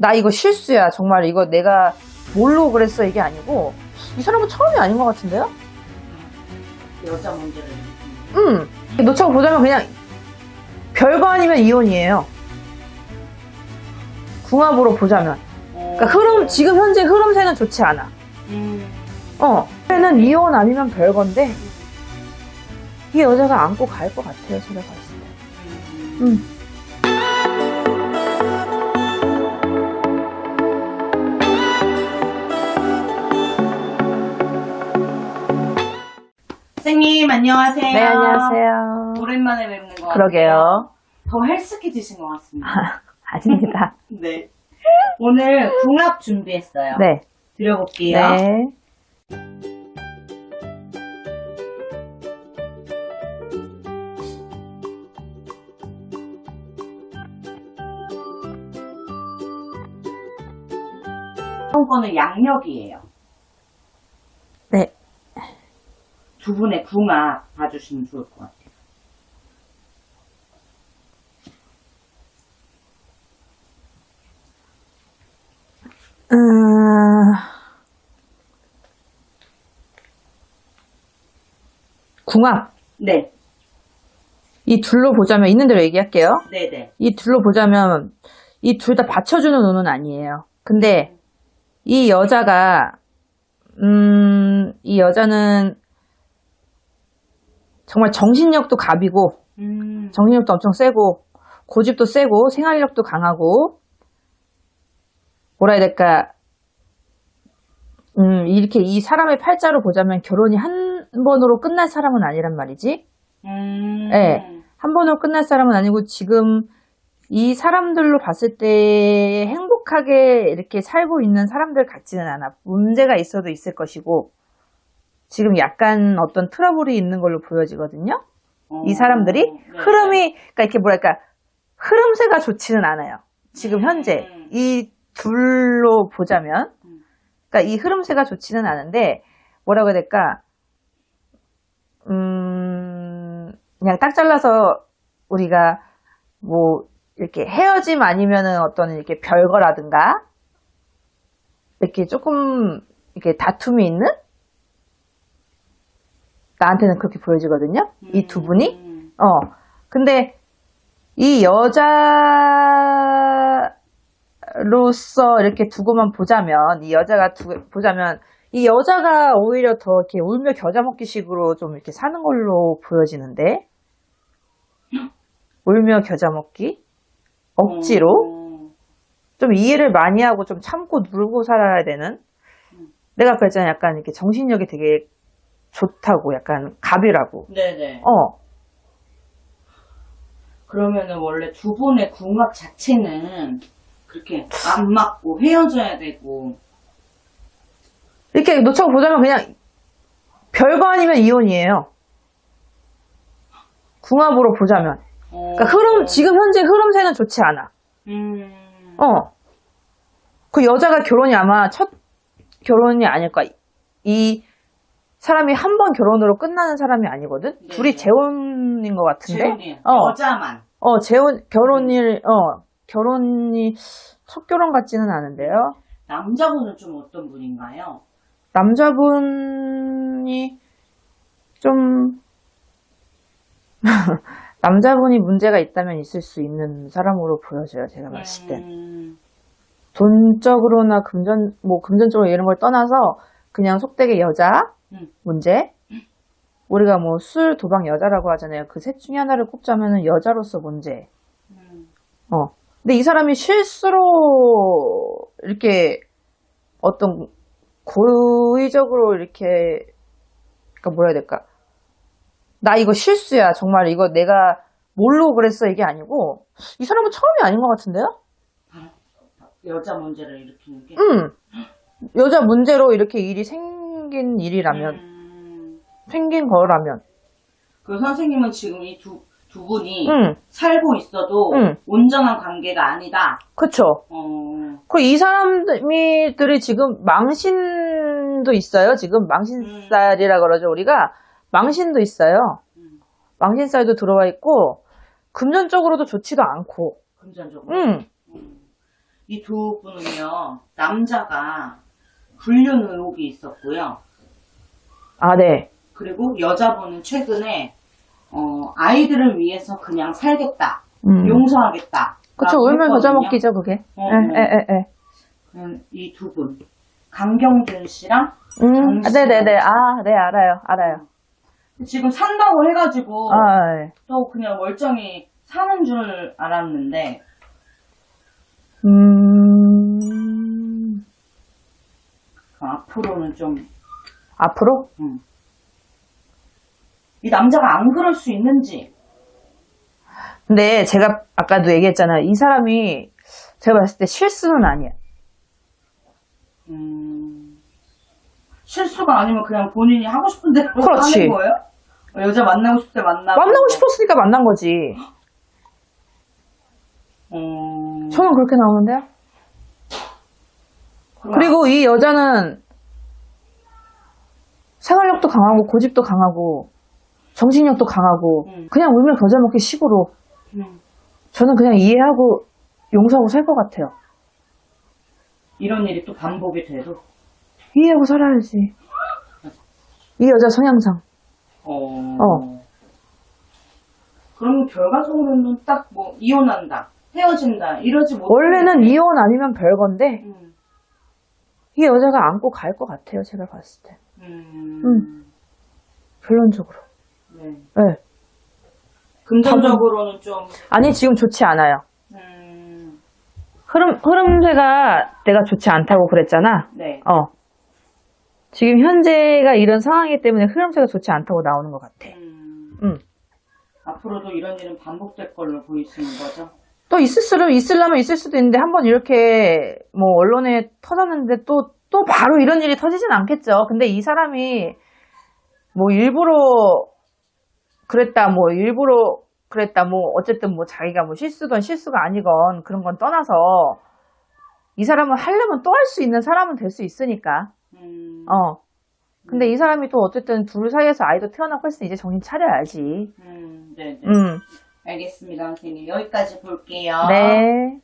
나 이거 실수야. 정말 이거 내가 모르고 그랬어. 이게 아니고 이 사람은 처음이 아닌 것 같은데요? 여자 문제를 음. 놓쳐 보자면 그냥 별거 아니면 이혼이에요. 궁합으로 보자면. 그러니까 흐름 지금 현재 흐름새는 좋지 않아. 음. 어. 는 이혼 아니면 별건데 이 여자가 안고 갈 것 같아요. 제가 봤을 때. 음. 음. 선생님 안녕하세요. 네 안녕하세요. 오랜만에 뵙는 것 같아요. 그러게요. 더 헬스케지신 것 같습니다. 아닙니다. 네. 오늘 궁합 준비했어요. 네. 드려볼게요. 네. 한 번은 양력이에요. 네. 두 분의 궁합 봐주시면 좋을 것 같아요. 음... 궁합. 네. 이 둘로 보자면 있는 대로 얘기할게요. 네네. 이 둘로 보자면 이 둘 다 받쳐주는 운은 아니에요. 근데 이 여자가 음, 이 여자는 정말 정신력도 갑이고 음. 정신력도 엄청 세고 고집도 세고 생활력도 강하고 뭐라 해야 될까 음, 이렇게 이 사람의 팔자로 보자면 결혼이 한 번으로 끝날 사람은 아니란 말이지. 음. 네. 한 번으로 끝날 사람은 아니고 지금 이 사람들로 봤을 때 행복하게 이렇게 살고 있는 사람들 같지는 않아. 문제가 있어도 있을 것이고 지금 약간 어떤 트러블이 있는 걸로 보여지거든요. 어. 이 사람들이 네. 흐름이 그러니까 이렇게 뭐랄까 흐름새가 좋지는 않아요. 지금 현재 음. 이 둘로 보자면 음. 그러니까 이 흐름새가 좋지는 않은데 뭐라고 해야 될까 음 그냥 딱 잘라서 우리가 뭐 이렇게 헤어짐 아니면은 어떤 이렇게 별거라든가 이렇게 조금 이렇게 다툼이 있는 나한테는 그렇게 보여지거든요. 이 두 분이 음. 어. 근데 이 여자로서 이렇게 두고만 보자면, 이 여자가 두, 보자면, 이 여자가 오히려 더 이렇게 울며 겨자 먹기 식으로 좀 이렇게 사는 걸로 보여지는데, 울며 겨자 먹기? 억지로? 어. 좀 이해를 많이 하고 좀 참고 누르고 살아야 되는? 내가 그랬잖아. 약간 이렇게 정신력이 되게 좋다고, 약간 갑이라고. 네네. 어. 그러면은 원래 두 분의 궁합 자체는 그렇게 안 맞고 헤어져야 되고 이렇게 놓쳐 보자면 그냥 별거 아니면 이혼이에요. 궁합으로 보자면. 어. 그러니까 흐름, 지금 현재 흐름새는 좋지 않아. 음. 어. 그 여자가 결혼이 아마 첫 결혼이 아닐 거야. 이 사람이 한 번 결혼으로 끝나는 사람이 아니거든? 네. 둘이 재혼인 것 같은데? 재혼이에요. 어. 여자만 어, 재혼, 결혼일, 어, 결혼이 첫 결혼 같지는 않은데요. 남자분은 좀 어떤 분인가요? 남자분이 좀 남자분이 문제가 있다면 있을 수 있는 사람으로 보여져요. 제가 봤을 때 음. 돈적으로나 금전 뭐 금전적으로 이런 걸 떠나서 그냥 속되게 여자 음. 문제 우리가 뭐 술 도박 여자라고 하잖아요. 그 셋 중에 하나를 꼽자면은 여자로서 문제. 음. 어. 근데 이 사람이 실수로 이렇게 어떤 고의적으로 이렇게 그러니까 뭐라 해야 될까? 나 이거 실수야. 정말 이거 내가 모르고 그랬어. 이게 아니고 이 사람은 처음이 아닌 것 같은데요? 여자 문제를 일으키는 게 음. 여자 문제로 이렇게 일이 생긴 일이라면 음. 생긴 거라면 그 선생님은 지금 이 두 두 분이 음. 살고 있어도 음. 온전한 관계가 아니다. 그쵸. 어. 그 이 사람들이 지금 망신도 있어요. 지금 망신살이라 그러죠. 우리가 망신도 있어요. 음. 망신살도 들어와 있고 금전적으로도 좋지도 않고. 금전적으로. 음. 음. 이두 분은요, 남자가 불륜 의혹이 있었고요. 아, 네. 그리고 여자분은 최근에, 어, 아이들을 위해서 그냥 살겠다. 음. 용서하겠다. 그쵸, 울면 겨자 먹기죠, 그게. 어, 에, 어. 에, 에, 에. 이두 분. 강경준 씨랑 음. 아, 네 네 네. 아, 네, 알아요. 알아요. 지금 산다고 해가지고 아, 네. 또 그냥 멀쩡히 사는 줄 알았는데 음, 앞으로는 좀 앞으로? 이 남자가 안 그럴 수 있는지 근데 제가 아까도 얘기했잖아요. 이 사람이 제가 봤을 때 실수는 아니야. 음, 실수가 아니면 그냥 본인이 하고 싶은 대로 그렇지. 하는 거예요? 어, 여자 만나고 싶을 때 만나고 만나고 싶었으니까 만난 거지. 음, 저는 그렇게 나오는데요. 그럼 그리고 이 여자는 생활력도 강하고 고집도 강하고 정신력도 강하고 음. 그냥 울면 겨자 먹기 식으로 음, 저는 그냥 이해하고 용서하고 살 것 같아요. 이런 일이 또 반복이 돼도 이해하고 살아야지. 이 여자 성향상. 어, 어. 그럼 결과적으로는 딱 뭐 이혼한다 헤어진다 이러지 못 원래는 이혼 아니면 별건데 음, 이 여자가 안고 갈 것 같아요. 제가 봤을 때. 음, 음. 결론적으로. 네. 네. 금전적으로는 좀 아니 지금 좋지 않아요. 음, 흐름 흐름세가 내가 좋지 않다고 그랬잖아. 네. 어. 지금 현재가 이런 상황이기 때문에 흐름세가 좋지 않다고 나오는 것 같아. 음, 응. 앞으로도 이런 일은 반복될 걸로 보이시는 거죠? 또 있을 수도 있으려면 있을 수도 있는데 한번 이렇게 뭐 언론에 터졌는데 또 또 바로 이런 일이 터지진 않겠죠. 근데 이 사람이 뭐 일부러 그랬다 뭐 일부러 그랬다 뭐 어쨌든 뭐 자기가 뭐 실수건 실수가 아니건 그런 건 떠나서 이 사람은 하려면 또 할 수 있는 사람은 될 수 있으니까. 음, 어. 근데 이 사람이 또 어쨌든 둘 사이에서 아이도 태어나고 했으니 이제 정신 차려야지. 음, 네, 네. 음. 알겠습니다, 선생님. 여기까지 볼게요. 네.